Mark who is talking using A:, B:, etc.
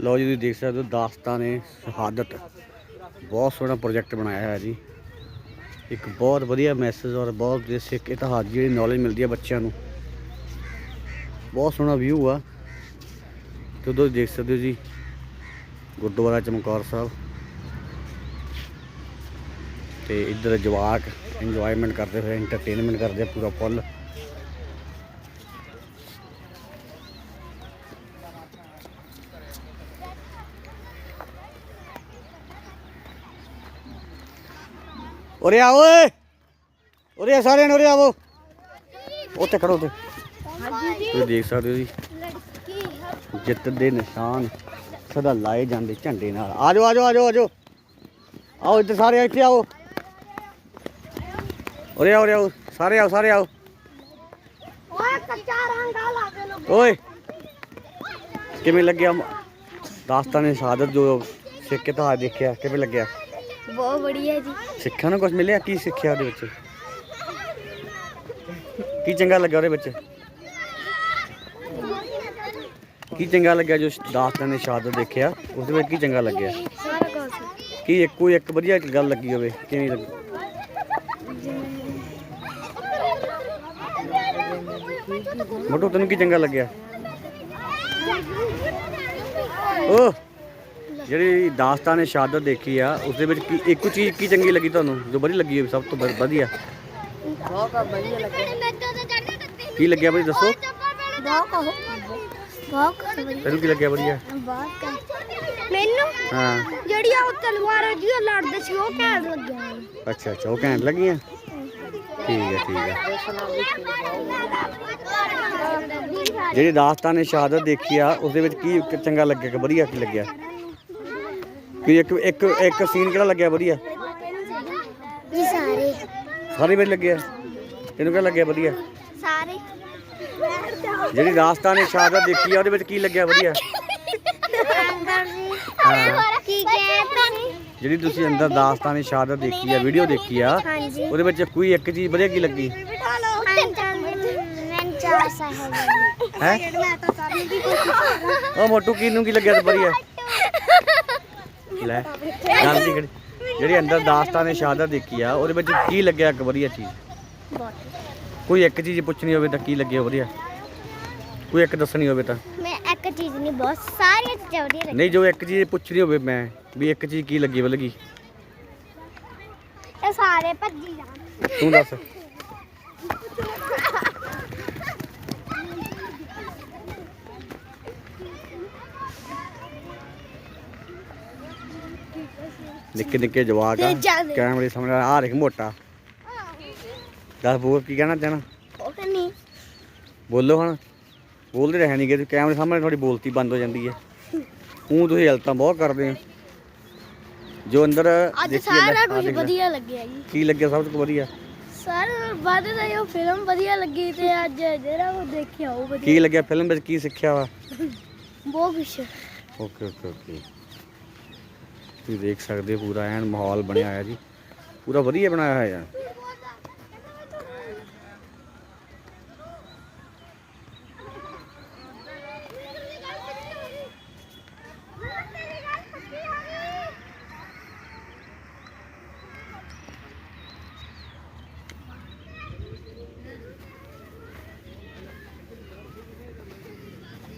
A: ਲਓ ਜੀ, ਤੁਸੀਂ ਦੇਖ ਸਕਦੇ ਹੋ ਦਾਸਤਾਂ ਨੇ ਸ਼ਹਾਦਤ। ਬਹੁਤ ਸੋਹਣਾ ਪ੍ਰੋਜੈਕਟ ਬਣਾਇਆ ਹੈ ਜੀ। ਇੱਕ ਬਹੁਤ ਵਧੀਆ ਮੈਸੇਜ ਔਰ ਬਹੁਤ ਵਧੀਆ ਸਿੱਖ ਇਤਿਹਾਸ ਦੀ ਜਿਹੜੀ ਨੌਲੇਜ ਮਿਲਦੀ ਹੈ ਬੱਚਿਆਂ ਨੂੰ। ਬਹੁਤ ਸੋਹਣਾ ਵਿਊ ਆ। ਤੇ ਉਦੋਂ ਦੇਖ ਸਕਦੇ ਹੋ ਜੀ, ਗੁਰਦੁਆਰਾ ਚਮਕੌਰ ਸਾਹਿਬ। ਤੇ ਇੱਧਰ ਜਵਾਕ ਇੰਜੋਇਮੈਂਟ ਕਰਦੇ ਹੋਏ ਐਂਟਰਟੇਨਮੈਂਟ ਕਰਦੇ ਪੂਰਾ ਫੁੱਲ ਉਰੇ ਆ ਓਏ। ਉਰੇ ਆ ਸਾਰਿਆਂ ਨੇ ਉਰੇ ਆਵੋ। ਉੱਥੇ ਖੜੋ ਤੇ ਤੁਸੀਂ ਦੇਖ ਸਕਦੇ ਹੋ ਜੀ। ਜਿੱਤ ਦੇ ਨਿਸ਼ਾਨ ਸਦਾ ਲਾਏ ਜਾਂਦੇ ਝੰਡੇ ਨਾਲ। ਆ ਜਾਓ ਆ ਜਾਓ ਆ ਜਾਓ ਆ ਜਾਓ ਆਓ ਇੱਧਰ ਸਾਰੇ ਇੱਥੇ ਆਓ। ਉਰੇ ਆਓ ਉਰੇ ਆਓ। ਸਾਰੇ ਆਓ ਸਾਰੇ ਆਓ।
B: ਓਏ ਕੱਚਾ ਰੰਗਾ ਲਾ ਦੇ ਲੋ
A: ਓਏ ਕਿਵੇਂ ਲੱਗਿਆ ਦਾਸਤਾਨ ਸ਼ਹਾਦਤ ਜੋ ਸਿੱਖ ਇਤਿਹਾਸ ਦੇਖਿਆ ਕਿਵੇਂ ਲੱਗਿਆ?
B: ਬਹੁਤ ਬੜੀਆ ਜੀ।
A: ਸਿੱਖਿਆ ਨੂੰ ਕੁਝ ਮਿਲਿਆ? ਕੀ ਸਿੱਖਿਆ ਉਹਦੇ ਵਿੱਚ? ਕੀ ਚੰਗਾ ਲੱਗਾ ਉਹਦੇ ਵਿੱਚ? ਕੀ ਚੰਗਾ ਲੱਗਿਆ ਜੋ ਦਾਸਤਾਨ ਨੇ ਸ਼ਹਾਦਤ ਦੇਖਿਆ? ਉਹਦੇ ਵਿੱਚ ਕੀ ਚੰਗਾ ਲੱਗਿਆ?
B: ਸਾਰਾ ਕੁਝ
A: ਕੀ ਇੱਕ ਇੱਕ ਵਧੀਆ ਗੱਲ ਲੱਗੀ ਹੋਵੇ? ਕਿਵੇਂ ਲੱਗੀ? ਮੋਟੋ ਤੈਨੂੰ ਕੀ ਚੰਗਾ ਲੱਗਿਆ? ਓ ਜਿਹੜੀ ਦਾਸਤਾਨ ਨੇ ਸ਼ਹਾਦਤ ਦੇਖੀ ਆ ਉਸ ਦੇ ਵਿੱਚ ਕੀ ਇੱਕੋ ਚੀਜ਼ ਕੀ ਚੰਗੀ ਲੱਗੀ ਤੁਹਾਨੂੰ? ਜੋ ਵਧੀਆ ਲੱਗੀ ਹੋਵੇ ਸਭ ਤੋਂ ਵ- ਵਧੀਆ?
B: ਬਹੁਤ ਵਧੀਆ ਲੱਗਿਆ
A: ਕੀ ਲੱਗਿਆ ਬਈ ਦੱਸੋ?
B: ਬਹੁਤ ਕਹੋ ਬਹੁਤ ਵਧੀਆ।
A: ਤੈਨੂੰ ਕੀ ਲੱਗਿਆ ਵਧੀਆ?
B: ਬਹੁਤ ਮੈਨੂੰ?
A: ਹਾਂ।
B: ਜਿਹੜੀ ਉਹ ਤਲਵਾਰ ਜੀ ਲੜਦੇ ਸੀ ਉਹ ਕਹਿਣ ਲੱਗਿਆ
A: ਅੱਛਾ ਅੱਛਾ ਉਹ ਘੈਂਟ ਲੱਗੀਆਂ? ਠੀਕ ਹੈ ਠੀਕ ਹੈ ਜਿਹੜੀ ਦਾਸਤਾਨ ਨੇ ਸ਼ਹਾਦਤ ਦੇਖੀ ਆ ਉਸ ਦੇ ਵਿੱਚ ਕੀ ਕ- ਚੰਗਾ ਲੱਗਿਆ ਕਿ ਵਧੀਆ ਕੀ ਲੱਗਿਆ? ਕੀ ਇੱਕ ਇੱਕ ਇੱਕ ਸੀਨ ਕਿਹੜਾ ਲੱਗਿਆ ਵਧੀਆ?
B: ਜੀ ਸਾਰੇ।
A: ਸਾਰੇ ਵਧੀਆ ਲੱਗਿਆ? ਤੈਨੂੰ ਕਿਹੜਾ ਲੱਗਿਆ ਵਧੀਆ?
B: ਸਾਰੇ।
A: ਜਿਹੜੀ ਦਾਸਤਾਨ ਨੇ ਸ਼ਹਾਦਤ ਦੇਖੀ ਆ ਉਹਦੇ ਵਿੱਚ ਕੀ ਲੱਗਿਆ ਵਧੀਆ?
B: ਅੰਦਰ ਜੀ
A: ਹਾਂ
B: ਕੀ ਕਹਿੰਦੇ
A: ਜਿਹੜੀ ਤੁਸੀਂ ਅੰਦਰ ਦਾਸਤਾਨ ਸ਼ਹਾਦਤ ਦੇਖੀ ਆ ਵੀਡੀਓ ਦੇਖੀ ਆ
B: ਹਾਂਜੀ।
A: ਉਹਦੇ ਵਿੱਚ ਕੋਈ ਇੱਕ ਚੀਜ਼ ਵਧੀਆ ਕੀ ਲੱਗੀ?
B: ਬਿਠਾ ਲਓ ਮੈਂ ਚਾਰ ਸਾਹਿਬ
A: ਹੈ। ਉਹ ਮੋਟੂ ਕੀ ਨੂੰ ਕੀ ਲੱਗਿਆ ਵਧੀਆ? ਲੈ ਗੱਲ ਦੀ ਜਿਹੜੀ ਅੰਦਰ ਦਾਸਤਾਨ ਦੀ ਸ਼ਹਾਦਤ ਦੇਖੀ ਆ ਉਹਦੇ ਵਿੱਚ ਕੀ ਲੱਗਿਆ ਇੱਕ ਵਧੀਆ ਚੀਜ਼? ਕੋਈ ਇੱਕ ਚੀਜ਼ ਪੁੱਛਣੀ ਹੋਵੇ ਤਾਂ ਕੀ ਲੱਗਿਆ ਵਧੀਆ? ਕੋਈ ਇੱਕ ਦੱਸਣੀ ਹੋਵੇ ਤਾਂ।
B: ਮੈਂ ਇੱਕ ਚੀਜ਼ ਨਹੀਂ ਬਹੁਤ ਸਾਰੀਆਂ ਚੀਜ਼ਾਂ ਵਧੀਆ ਲੱਗੀਆਂ।
A: ਨਹੀਂ ਜੋ ਇੱਕ ਚੀਜ਼ ਪੁੱਛਣੀ ਹੋਵੇ ਮੈਂ ਵੀ ਇੱਕ ਚੀਜ਼ ਕੀ ਲੱਗੀ ਲੱਗੀ
B: ਇਹ ਸਾਰੇ ਭੱਜੀ ਜਾਣ।
A: ਤੂੰ ਦੱਸ। ਨਿੱਕੇ ਨਿੱਕੇ ਜਵਾਕ ਆ। ਕੈਮਰੇ ਸਾਹਮਣੇ ਆ ਦੇਖ ਮੋਟਾ। ਦੱਸ ਬੋਲ ਕੀ ਕਹਿਣਾ ਚਾਹਣਾ
B: ਉਹ
A: ਬੋਲੋ ਹੁਣ। ਬੋਲਦੇ ਰਹਿ ਨਹੀਂ ਗਏ ਕੈਮਰੇ ਸਾਹਮਣੇ ਤੁਹਾਡੀ ਬੋਲਤੀ ਬੰਦ ਹੋ ਜਾਂਦੀ ਹੈ। ਉਹ ਤੁਸੀਂ ਹਲਤਾਂ ਬਹੁਤ ਕਰਦੇ ਹੋ। ਜੋ ਅੰਦਰ
B: ਅੱਜ ਸਾਰਾ ਕੁਝ। ਵਧੀਆ ਲੱਗਿਆ ਜੀ।
A: ਕੀ ਲੱਗਿਆ ਸਭ ਤੋਂ ਵਧੀਆ?
B: ਸਰ ਬਾਅਦ ਦਾ ਇਹ ਫਿਲਮ ਵਧੀਆ ਲੱਗੀ ਤੇ ਅੱਜ ਜਿਹੜਾ ਉਹ ਦੇਖਿਆ ਉਹ ਵਧੀਆ
A: ਕੀ ਲੱਗਿਆ? ਫਿਲਮ ਵਿੱਚ ਕੀ ਸਿੱਖਿਆ ਵਾ?
B: ਬਹੁਤ ਕੁਛ।
A: Okay okay okay. ਤੁਸੀਂ ਦੇਖ ਸਕਦੇ ਹੋ ਪੂਰਾ ਐਨ ਮਾਹੌਲ ਬਣਿਆ ਹੋਇਆ ਜੀ। ਪੂਰਾ ਵਧੀਆ ਬਣਾਇਆ ਹੋਇਆ।